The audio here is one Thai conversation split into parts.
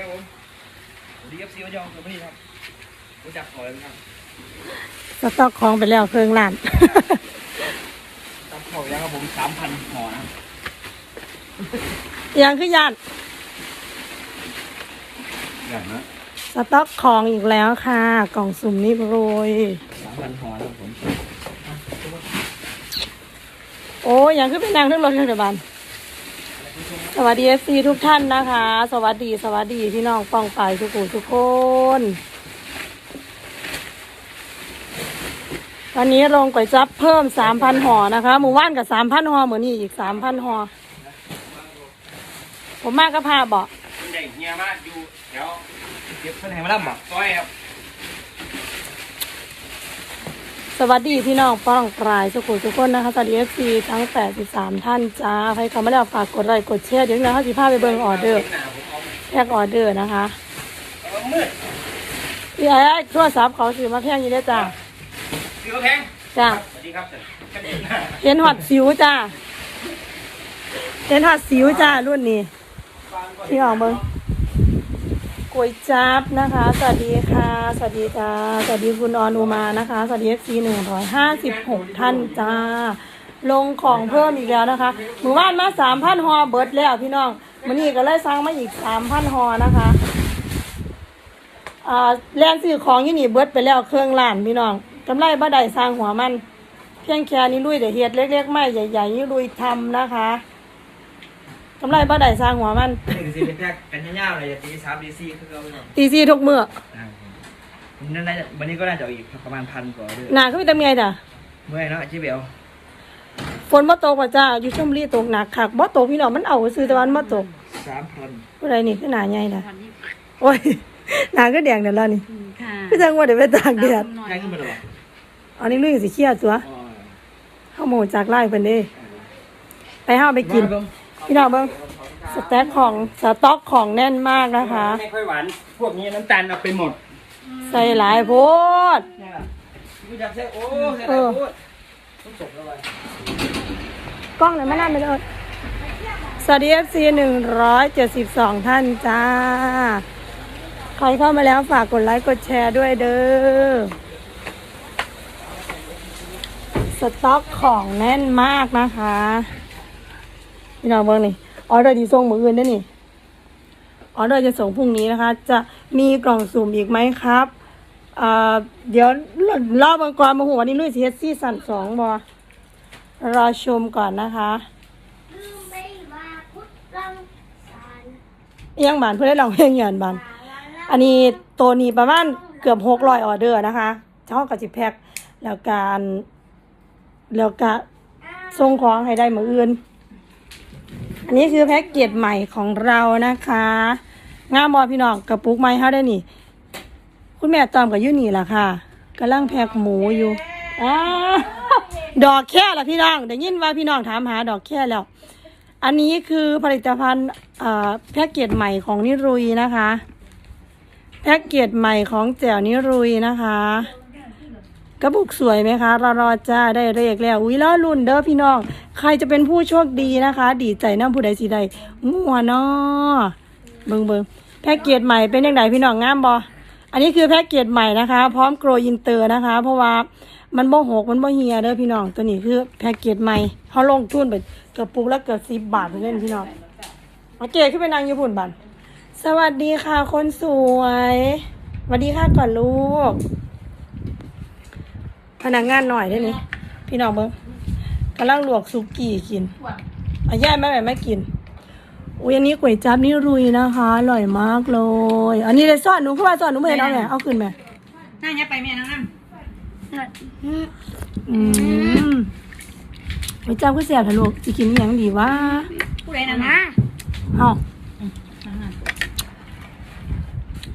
ครับผมสวัสดีครับซีวัชยองสวัสดีครับรู้จักหอยไหมครับสต็อกของไปแล้วเครื่องล้านจับหอยแล้วครับผมสามพันห่อนะครับยังคือยานอย่างนะสต็อกของอีกแล้วค่ะ กล่องสุ่มนี่โรยสามพันห่อนะครับผม โอ้ยังคือเป็นนางเครื่องรถเครื่องเดบันส วัสดีเอฟซีทุกท่านนะคะ สวัสดีสวัสดีพี่น้องป้องไปทุกคนทุกคน วันนี้ลงก๋วยจับเพิ่มสามพันห่อนะคะหมู่บ้านกับสามพันห่อเหมือนนี่อีกสามพันห่อผมมากก็พาบอกคุณใหญ่เฮียมากอยู่เดี๋ยวเก็บเพื่อนให้มาล่ำบ่ซอยครับ สวัสดีพี่น้องป้องปลายสุขุมทุกคนนะคะสวัสดีเอฟซีทั้ง 83 ท่านจ้าใครเข้ามาแล้วฝากกดไลค์กดแชร์เดี๋ยวนี้นะคะสิพาไปเบิ่งออเดอร์หนาผมเอาแยกออเดอร์นะคะเอามืดพี่ไอ้โทรศัพท์เขาซื้อมาแพงอยู่เด้อจ้าซื้อมาแพงจ้าสวัสดีครับเสร็จแค่นี้นะเห็นหอดสิวจ้าเห็นหอดสิวจ้ารุ่นนี้พี่ออกเบิ่ง ก๋วยจับนะคะ สวัสดีค่ะ สวัสดีจ้า สวัสดีคุณออนอุมานะคะ สวัสดีเอฟซีหนึ่งร้อยห้าสิบหกท่านจ้า ลงของเพิ่มอีกแล้วนะคะหมู่บ้านมาสามพันฮอเบิร์ดแล้วพี่น้องมันนี้ก็เลยสั่งมาอีกสามพันฮอนะคะอ่าแลนซื้อของยี่นี่เบิร์ดไปแล้วเครื่องล้านพี่น้องกำไรบ่ได้สร้างหัวมัน เพียงแค่นี้ลุยเดี๋ยวเฮ็ดเล็กๆไม่ใหญ่ๆนี่ลุยทำนะคะ กำไรบ่ได้สร้างหัวมัน นี่คือซีเป็นแพกกันยาวๆเลยจะตีสามตีสี่คือเอาไปก่อนตีซีทุกมื้ออ่าผมนั่นน่าจะวันนี้ก็น่าจะเอาอีกประมาณพันกว่าเลยหนาก็มีแต่เมียจ้ะเมื่อยเนาะจิเบลฝนบ่ตกว่าจ้าอยู่ชลบุรีตกหนักคักบ่ตกพี่น้องมันเอาซื้อตะวันบ่ตกสามพันผู้ใดนี่คือหนาใหญ่น่ะโอ้ย หนาก็แดงเดี๋ยวแล้วนี่ค่ะพี่จังว่าเดี๋ยวไปตากแดดง่ายขึ้นมาหรออันนี้ลุยสิเครียดตัวอ๋อเฮาโมจากไล่เพิ่นเด้ไปเฮาไปกิน พี่น้องเบิ่งสแต็กของสต็อกของแน่นมากนะคะ ไม่ค่อยหวาน พวกนี้น้ำตาลเอาไปหมดใส่หลายโพดนี่แหละกูอยากใช้โอ้ใส่หลายพูดต้องจบแล้วไปกล้องไหนมานั่นไปเลยสวัสดี FC หนึ่งร้อยเจ็ดสิบสองท่านจ้า ใครเข้ามาแล้วฝากกดไลค์กดแชร์ด้วยเด้อ สต็อกของแน่นมากนะคะ พี่น้องเบิ่งนี่ออเดอร์ที่ส่งมืออื่นได้อนี่ออเดอร์จะส่งพรุ่งนี้นะคะ จะมีกล่องสุ่มอีกไหมครับเดี๋ยวรอบก่อนมาหัวนี้ลุยซีเอสซี่สั่นสองบอรอชมก่อนนะคะลืมไปว่าพุทธรังบานเพื่อได้ลองเพลงหยานบานอันนี้ตัวนี้ประมาณเกือบหกร้อยออเดอร์นะคะช่องกับจิแพ็คแล้วการ แล้วก็ส่งของให้ได้มืออื่น อันนี้คือแพ็กเกจใหม่ของเรานะคะงามบอพี่น้องกระปุกไม้เฮาได้นี่ คุณแม่ตอมกับยูนี่ล่ะค่ะกำลังแพ็กหมูอยู่อดอกแค่ละพี่น้องได้ยินว่าพี่น้องถามหาดอกแค่แล้ว อันนี้คือผลิตภัณฑ์แพ็กเกจใหม่ของนิรุยนะคะ แพ็กเกจใหม่ของแจ่วนิรุยนะคะ กระปุกสวยไหมคะรอรอจ้าได้เลขแล้วอุ้ยล้อรุ่นเด้อพี่น้อง ใครจะเป็นผู้โชคดีนะคะ ดีใจน้ำผู้ใดสีใดงัวนาะเบิงเบิงแพ็กเกจใหม่เป็นยังไงพี่น้องงามบออันนี้คือแพ็กเกจใหม่นะคะ พร้อมโกรอินเตอร์นะคะ เพราะว่ามันบ่หกมันบ่เฮียเด้อพี่น้องตัวนี้คือแพ็กเกจใหม่เขาลงทุนไปเกระปุกและเกือบสิบบาทไปเล่นพี่น้องโอเคขึ้นไปนางญี่ปุ่นบันสวัสดีค่ะคนสวยสวัสดีค่ะก่อนลูก พนักงานหน่อยได้นี่พี่น้องเบิ้งกำลังลวกซุกี้กินอาย่ายแม่แม่ไม่กินอุ้ยอันนี้ก๋วยจั๊บนี่รุยนะคะอร่อยมากเลย อันนี้เลยซ่อนหนูเข้ามาซ่อนหนูไม่เห็นเอาแม่เอาขึ้นแม่น่าจะไปแม่น้องน้อืมก๋วยจั๊บก็เสียบเถอะลูกจะกินอหย่างดีวะำผู้ใดนะนะเอา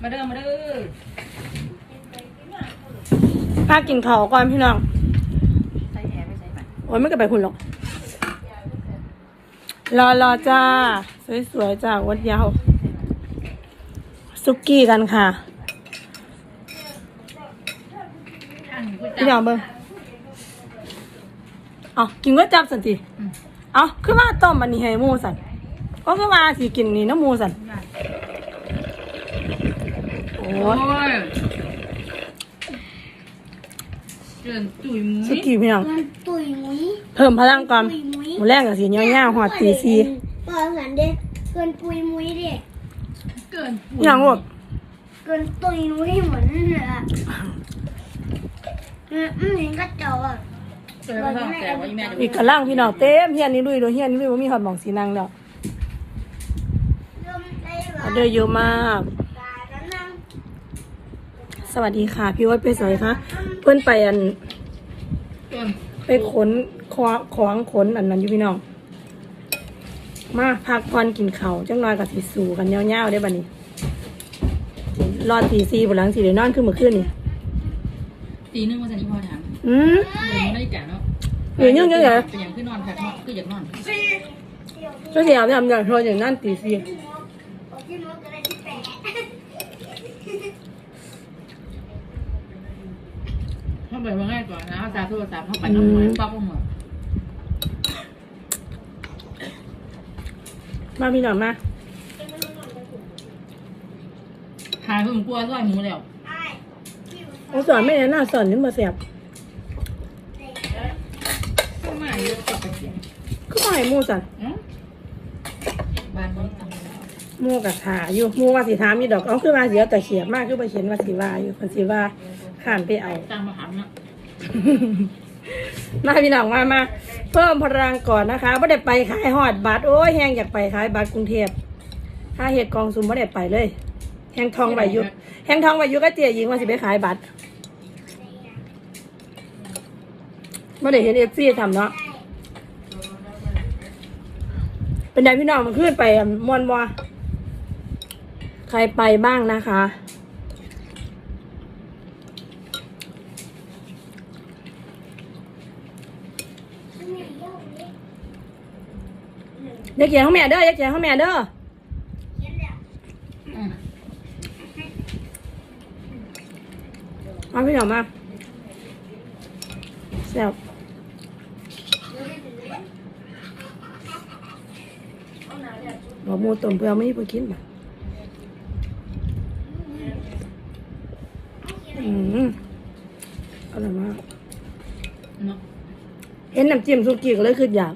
มาเด้อมาเด้อ พากินข้าวก่อนพี่น้องใส่แหไปใส่ไปโอ้ยไม่กลับไปคุณหรอก รอรอจ้า สวยๆจ้าวัดยาวซุกี้กันค่ะข้างนี้กูพี่จัน้องเบิ้งเอากินก๋วยจับสันติเอาคือว่าต้มอันนี้ให้หมูสันก็คือว่าสิกินนี่น้ำหมูสันอ้โอ้ยย เกินตุยมุ้สยกี้พี่น้องเกินตุยมุ้ยเพิ่มพลังก่อนปุยมุ้ยหมูแรงกับสีเงี้ยวๆหอดตีซีเปิดสันเด้เกินปุยมุ้ยเด้เกินอย่างหมดเกินตุยมุ้ยเหมือนนั่นแหละอืมอืมเห็นกระจกอะเกินไม่ต้องแต่ว่าอีแม่จะอีกกระล่างพี่น้องเต็มเฮียนนี่ลุยดูเฮียนนี่ลุยว่ามีหอดหมองสีนางแล้วเริ่มได้อว่าอเดอร์เยอะมากตาแล้วนั่ง สวัสดีค่ะ พี่วัดไปสวยคะเพื่อนไปอันเกินไปขนของของขนอันนั้นอยู่พี่น้อง มาพักผ่อนกินเขาวจังน้อยกับสีสูกันยาวๆได้บัดนี้ รอตีซีบนหลังสีเดนอนขึ้นเมื่อคืนนี่ตีนึงมาจากที่พ่อถามอืมเดี๋ยวไม่ได้แก่แล้วเดี๋ยวยังยังไงเป็นอย่างขึ้นนอนค่ะคืออยากนอนก็เสียามทำอย่างโทรอย่างนั้นตีซี บอกที่มุ้ยก็ได้ที่แปะ เข้า ไปว่าง่ายกว่านะเอาตาโทรศัพท์เข้าไปน้ำมันปั๊บลงมามาพี่น้องมาหายเพิ่งกลัวซอยหมูแล้วไอ้ที่มุ้ยเอาสอนไม่ได้น่าสอนนี่มาเสียบก็มาเยอะกับเสียงก็ไม่ให้หมูสันบ้านนี้หมูกับถาอยู่หมูว่าสิถามมีดอกเอาคือว่าเสียแต่เขียบมากคือไปเขียนว่าสิว่าอยู่คนสิว่า ข้านไปเอาจ้างมาหามนะมาพี่น้องมามาเพิ่มพลังก่อนนะคะไม่ได้ไปขายหอดบัตรโอ้ยแหงอยากไปขายบัตรกรุงเทพถ้าเหตุกองซุมไม่ได้ไปเลยแหงทองใบยุแหงทองใบยุก็เจียยิงว่าสิไปขายบัตรไม่ได้เห็นเอฟซีทำเนาะเป็นไงพี่น้องมันขึ้นไปมวนวะใครไปบ้างนะคะ อย่าเขียนข้างแม่เด้ออย่าเขียนข้างแม่เด้อเขียนแล้วอืมมาพี่หน่อมาแซ่บบอกหมูต้มเพื่อไม่ให้ไปกินบ่อืมอร่อยมากเนาะเห็นน้ำจิ้มสุกี้ก็เลยคืออยาก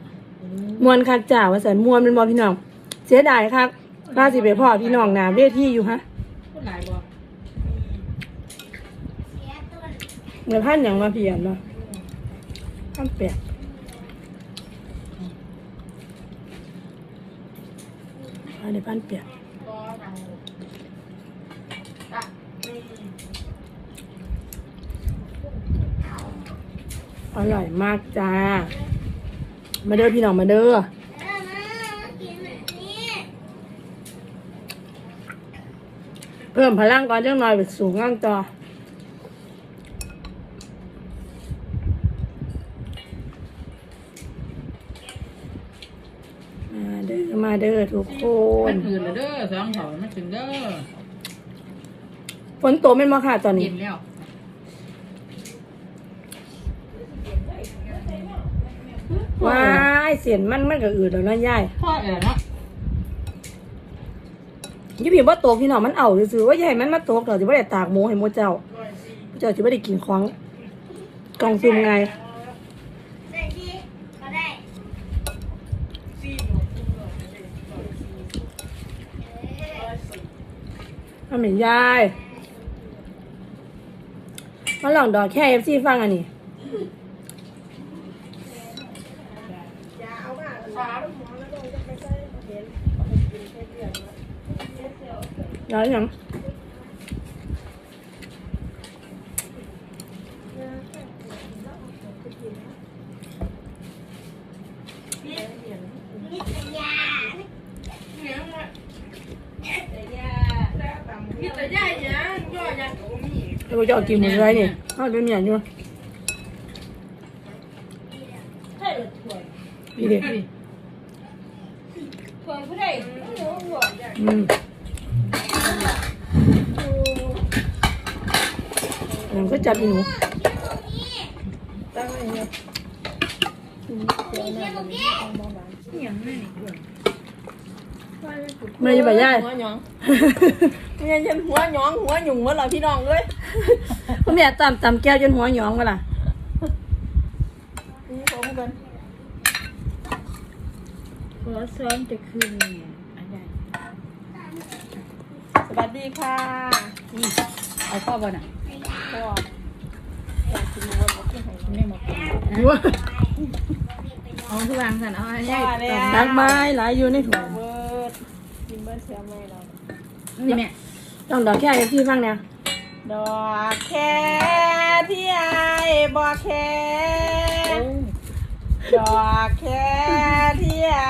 มวนคักจ่าว่าสันมวนเป็นบอพี่น้อง เสียดายครับป้าสิไปพ่อพี่น้องหนาเวทีอยู่ฮะพูดหลายบ่เสียต้นเดี๋ยวพันอย่างมาเพียนเนาะพันแปดพันในพันแปดอร่อยมากจ้า มาเด้อพี่น้องมาเด้อเออมากินแบบนี้เพิ่มพลังก่อนจังหน่อยไปสูงง่างต่อมาเด้อมาเด้อทุกคมันนคืนแล้วเด้อสองเถามันถึงเด้อฝนตกแม่นมาค่ะตอนนี้เย็นแล้วว้ายเสียนมันมันก็อืดแล้วเนาะยายพ่อเอ๋เนาะยี่พี่ว่าตกพี่น้องมันเอาซื่อๆว่ายายมันมาตกเราจะไม่ได้ตากหมูให้หมดเจ้าเจ้าจะไม่ได้กินของกล่องซุ่มไงได้ที่ก็ได้มันเหม็นยายมาลองดอกแค่เอฟซีฟังอันนี้ แล้วยังนิตยาเราจะเอากินหมดเลยนี่เอาเป็นเมียอยู่พี่เด็กอืมเรางนี้ไม่ได้ไปย่ายหัวหยองเงี้ยฉันหัวหยองหัวหยุ่งวะเหรอพี่น้องเอ้ยพ่อแม่ตำตำแก้วจนหัวหยองวะล่ะนี่ผมกันขอซ้อมจะคืนเนี่ยอะไรสวัสดีค่ะ เอาข้อบ่น่ะ ก็อยากกินวัวบอกที่ไหนไม่หมดเอาทุกวางสันเอาให้ว่าแล้วดักไม้หลายอยู่ในถุงเบิร์ดกินเบิร์ดเสียไม่เรานี่แม่ต้องดอกแค่ที่ฟังเนี่ยดอกแค่ที่ไอ้บอกแค่ดอกแค่ที่ไอ้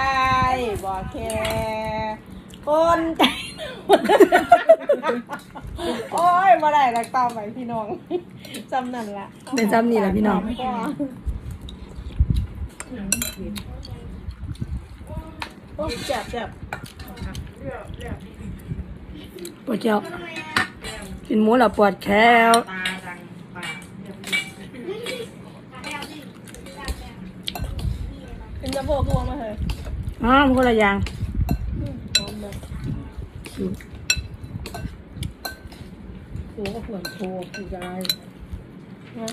บอกแค่คนใจ โอ้ยมาได้รักต่อไปพี่น้องจำนั่นละเป็นจำนี่แหละพี่น้องก็โอ้เจ็บเจ็บปวดแก้วกินหมูแล้วปวดแค้วตาดังปากเรียบร้อยเป็นจะโบกพวงมาเถอะอ๋อมันคนละอย่าง หอมเลยโอ้ก็ควรโทรกูจะอะไรนะ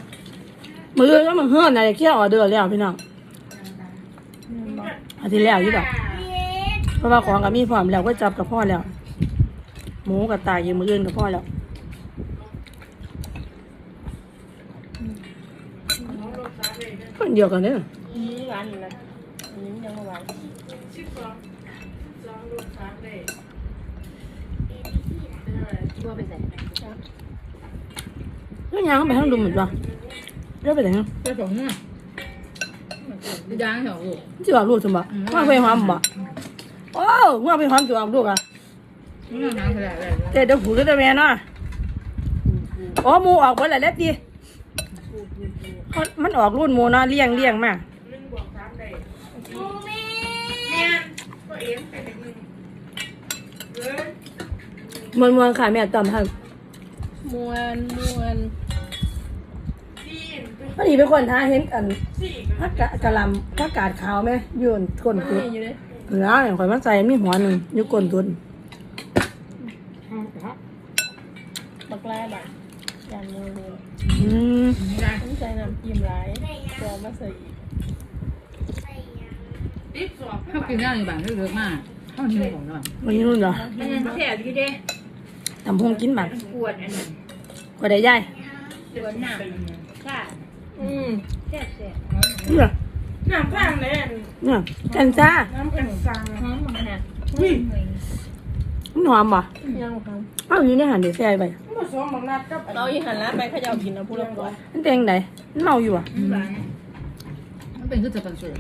มือก็มันเฮือนอะไรเคี่ยวออเดอร์แล้วพี่น้องอาทิตย์แล้วอยู่ดอกเพราะว่าของกับมีพร้อมแล้วก็จับกับพ่อแล้ว หมูกับตายยืมมืออื่นกับพ่อแล้วคนเดียวกันเนี่ยอืมหวานอยู่เลยอันนี้ยังไม่หวานตัวไปใส่แล้วยังไปทามเหมือนว่าเรียกไปไหนฮะไปสองเนี่ยยางเหรอลูกจะออกลูกสมบัติว่าไปหอมบ่โอ้ว่าไปหอมจะออกลูกอะนี่น้ำข ม่เนาะโอ้หมูออกเบิดแล้วแล้วจีมันออกรุ่นหมูเนาะเลี้ยงเลี้ยงมามวนมวนๆค่ะแม่ตอมครับมวนมวนพอดีเป็นคนท้าเห็นกันพักกะกะหลำพักกาดขาวไหมอยืนก้นตุดนี่อยู่เลยเหลืออย่างข่อยมันใส่มีหัวหนึ่งอยู่ก้นตุดบักแร่บักยานมือเลยอืมต้องใส่น้ำจิ้มหลายตัวมาใส่อีกเขากินได้ในบ้านเยอะมากเขาหิวของเราวันนี้นู่นเหรอแซ่บอยู่เด้ ตำพงกินบัตรปวดอันนั้นก็ได้ย่ายปวดหนักค่ะอืมแซ่บแซ่บเนี่ยน้ำข้างเลยเนี่ยกันจ้าน้ำกันฟังหอมขนาดมันหอมบ่ยังครับเอ้าอยู่ในหันเดี๋ยวแซ่ไปเราอีหันละไปขยากินนะพูดละตัวมันเป็นไงมันเมาอยู่อะมันเป็นคือจะเป็นสูตร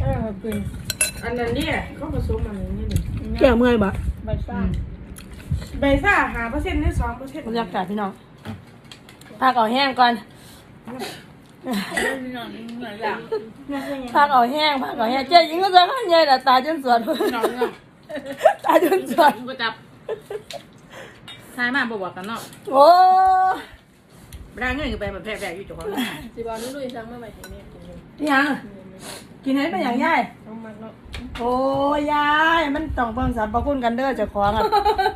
เออกินอันนั้นเนี่ยเขาผสมอันนี้นี่แก้เมื่อยบ่ใบซ่า ใบซ่าหาเปอร์เซ็นต์ได้สองเปอร์เซ็นต์บรรยากาศพี่น้องพักเอาแห้งก่อนพักเอาแห้งพักเอาแห้งเจ๊ยิงก็จะขันใหญ่แต่ตาจนสวดตาจนสวดก็จับทายมาบอกว่ากันเนาะโอ้ร่างเงี้ยคือไปแบบแผลๆอยู่จังหวะจีบอลนี่ลุยซังเมื่อไหร่ถึงเนี่ยกินเลยพี่ยังกินให้เป็นอย่างย่าย ต้องมักเนาะโอ้ยาย มันต้องเบิ่งสรรพคุณกันเด้อเจ้าของอะ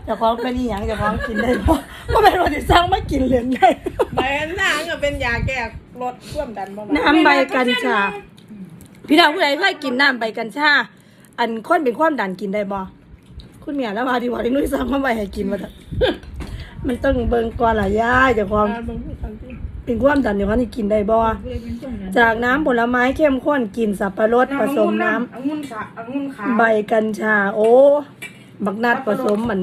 เจ้าของเป็นอีหยังเจ้าของกินได้บ่ก็เป็นว่าสิสร้างมากินเหรียญได้ใบอันนางก็เป็นยาแก้ลดความดันประมาณน้ำใบกัญชา พี่น้องผู้ใดเคยกินน้ำใบกัญชา อันคนเป็นความดันกินได้บ่คุณเมียแล้วมาที่ว่าที่นุ้ยสั่งมาใบให้กินมาเถอะมันต้องเบิ่งก่อนล่ะยายเจ้าของการเบิ่งผู้กันที่ เป็นความดันเดี๋ยวเขานี่กินได้บ่จากน้ำผลไม้เข้มข้นกินสับปะรดผสมน้ำองุ่นสะองุ่นขาวใบกัญชา โอ้ บักนัดผสมมัน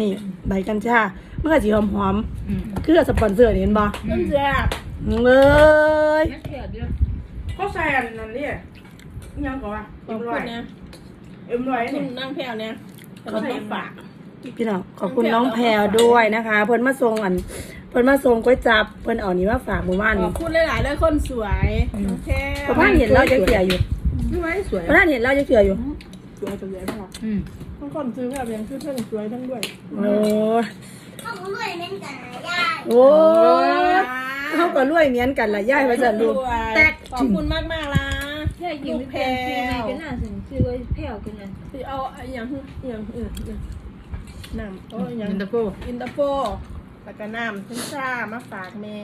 นี่ใบกัญชา เมื่อสีหอมหอมๆคือสปอนเซอร์นี่เห็นบ่ต้นแซ่บเอ้ยเขาใส่อันนั้นเนี่ยยังก่อนว่าขเอ็อบมคุร้อยณนะเอ็มร้อยคุเนี่ยณนั่งแผ่วเนี่ยเขาใส่ฝากพี่น้องขอบคุณน้องแพรวด้วยนะคะ เพิ่นมาส่งอัน เพิ่นมาส่งก๋วยจับเพิ่นเอานี้มาฝากหมู่บ้านขนี่อบคุณหลายๆเลยคนสวยน้องแค่เพราะท่านเห็นเราจะเกลี่ยอยู่ไม่ไหวสวยเพราะท่านเห็นเราจะเกลี่ยอยู่สวยสวยพออืมทั้งคนซื้อแบบยังคือทั้งสวยทั้งด้วยโอ้ยเขาด้วยเล่นกันนะยายโอ้ยเขาก็รวยเหมือนกันล่ะย่ายว่าจะลูกแตกขอบคุณมากมากๆล่ะแค่กินแพลวกันน่าสนชื่อว่าแพลวกันน่ะที่เอาอย่างอย่างอื่นน้ำโอ้ยยังยินตะโกอินเตอร์โฟ แล้วก็น้ำขึ้นชามาฝากแม่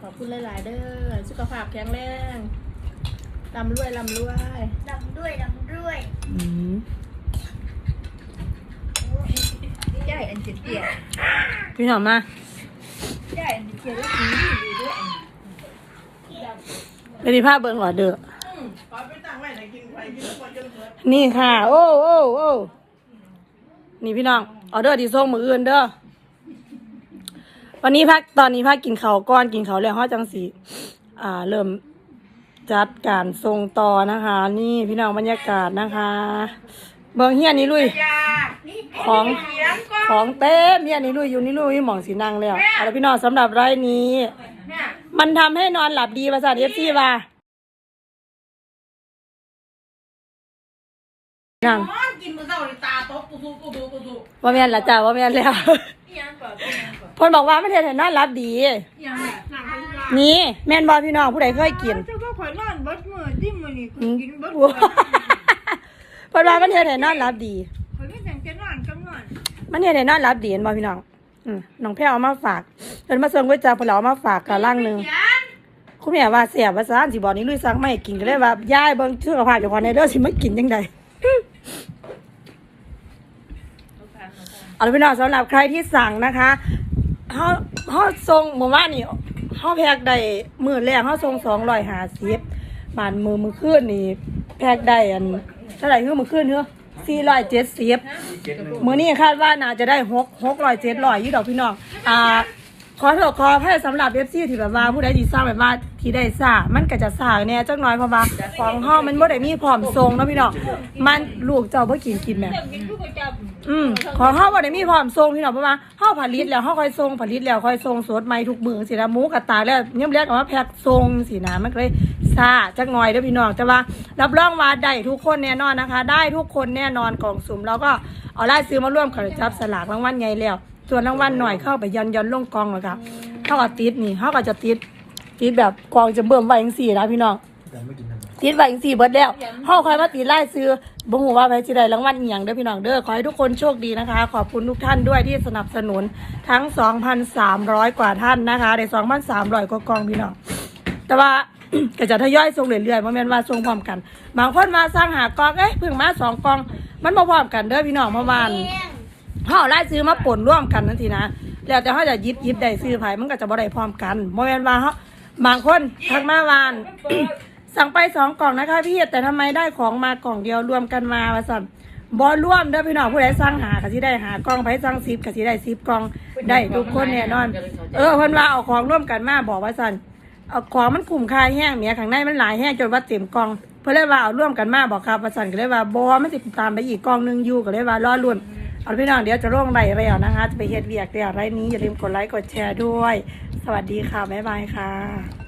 ขอบคุณหลาย ๆ เด้อ สุขภาพแข็งแรงลำรวยลำรวยดำด้วยดำด้วยอืมใหญ่อันเจ็ดเตี้ยพี่น้องมาใหญ่อันเจ็ดเตี้ยแล้วสีดีด้วยไปดีภาพเบิ่งออเดอร์ขอไปตั้งไว้ไหนกินไปกินทุกคนจนเบิดนี่ค่ะ โอ้โอ้โอ้นี่พี่น้องออเดอร์ที่ส่งมืออื่นเด้อ วันนี้พักตอนนี้พักกินข้าวก้อนกินข้าวแล้วห้อจังสีอ่า เริ่มจัดการทรงต่อนะคะ นี่พี่น้องบรรยากาศนะคะ เบิ่งเฮียนี่ลุยของของเต้มเฮียนี่ลุยอยู่นี่ลุยหมองสีนางแล้วเอาละพี่น้องสำหรับไร่นี้มันทำให้นอนหลับดีภาษาเอฟซีว่านั่งกินมื้อเช้านี่ตาตกปุตุปุตุปุตุว่าแม่นละจ้าว่าแม่นแล้วเพิ่นบอกว่าไม่เทนให้นอนหลับดียังน่ะนั่งไปที่ร้านนี่แม่นบอพี่น้องผู้ใดเคยกิน เจ้าก็ข่อยนอนเบิดมือที่มือนี่อืมกินเบิดเพิ่นว่ามันเทนให้นอนหลับดี ข่อยก็ยังจะนอนกำนอนมันเทนให้นอนหลับดีเห็นบ่พี่น้องอืมน้องแพ้วเอามาฝากเพิ่นมาเสิร์ฟก๋วยจั๊บเพิ่นเอามาฝากกะล่างหนึงคุณแม่ว่าเสียว่าซานสิบอกนี่ลุยสั่งมาให้กินก็เลยว่ายายเบิ่งสุขภาพเจ้าของในเด้อสิมากินจังไดเอาล่ะพี่น้องสำหรับใครที่สั่งนะคะ เขาเขาส่งเมื่อวานนี่เขาแพกได้มือแรกเขาส่งสองร้อยหาสิบบานมือมือขึ้นนี่แพกได้อันเท่าไหร่คือมือขึ้นเนอะสี่ร้อยเจ็ดสิบเจ็ดหนึ่งมือนี้คาดว่าน่าจะได้หกหกร้อยเจ็ดร้อยยี่ดอกพี่น้องอ่าขอโทษขอให้สำหรับเอฟซีที่แบบว่าผู้ใดที่สร้างแบบว่าที่ได้สร้างมันก็จะสร้างเนี่ยจักหน้อยเพราะว่าของห้องมันบ่ได้มีพร้อมทรงเนาะพี่น้องมันลูกเจ้าบ่อกินกินแม่ กินทุกประจำอืมของเฮาบ่ได้มีพร้อมส่งพี่น้องเพราะว่าเฮาผลิตแล้วเฮาค่อยส่งผลิตแล้วค่อยส่งสดใหม่ทุกมื้อสินะหมูกระตากแล้วยามแรกก็มาแพ็คส่งสินะมันก็เลยซ่าจักหน่อยเด้อพี่น้องแต่ว่ารับรองว่าได้ทุกคนแน่นอนนะคะ ได้ทุกคนแน่นอนกล่องสุ่มแล้วก็เอารายซื้อมาร่วมกันจับสลากรางวัลใหญ่แล้ว ส่วนรางวัลหน่อยเข้าไปยันยันลงกองแล้วก็เฮาก็ติดนี่เฮาก็จะติดติดแบบกองจะเบิ่มไว้จังซี่นะพี่น้องติดไว้จังสี่เบิดแล้วเฮาคอยมาติดไล่ซื้อ บ่ฮู้ว่าไผสิได้รางวัลอีหยังเด้อพี่น้องเด้อขอให้ทุกคนโชคดีนะคะ ขอบคุณทุกท่านด้วยที่สนับสนุนทั้ง 2,300 กว่าท่านนะคะได้2,300กว่ากล่องพี่น้องแต่ว่า ก็จะทยอยส่งเรื่อยๆบ่แม่นว่าส่งพร้อมกัน บางคนมาสร้างหากล่องเอ้ยเพิ่งมาสองกล่อง มันบ่พร้อมกันเด้อพี่น้องเมื่อวานเฮาเอารายซื้อมาป่นร่วมกันนั่นทีนะแล้วแต่เฮาจะยิบยิบได้ซื้อไผมันก็จะบ่ได้พร้อมกันบ่แม่นว่าเฮาบางคนทักมาวาน สั่งไปสองกล่องนะคะพี่แต่ทำไมได้ของมากล่องเดียวรวมกันมาว่าสั่นบอร่วมเด้อพี่น้องผู้ใดสั่งหากะสิได้หากล่องไผสั่งสิบกะสิได้สิบกล่องได้ทุกคนแน่นอน เออเพิ่นว่าเอาของร่วมกันมาบอกว่าสั่นเอาของมันคุ้มค่าแห้งเมียข้างในมันหลายแห้งจนว่าเต็มกล่องเพิ่นเลยว่าเอาร่วมกันมาบอกครับว่าสั่นก็เลยว่าบอมันสิตามไปอีกกล่องหนึงอยู่ก็เลยว่ารอรุ่นเอาพี่น้องเดี๋ยวจะลงไล่แล้วนะคะ จะไปเฮ็ดเวียกเดี๋ยวไรนี้อย่าลืมกดไลค์กดแชร์ด้วย สวัสดีค่ะ บ๊ายบายค่ะ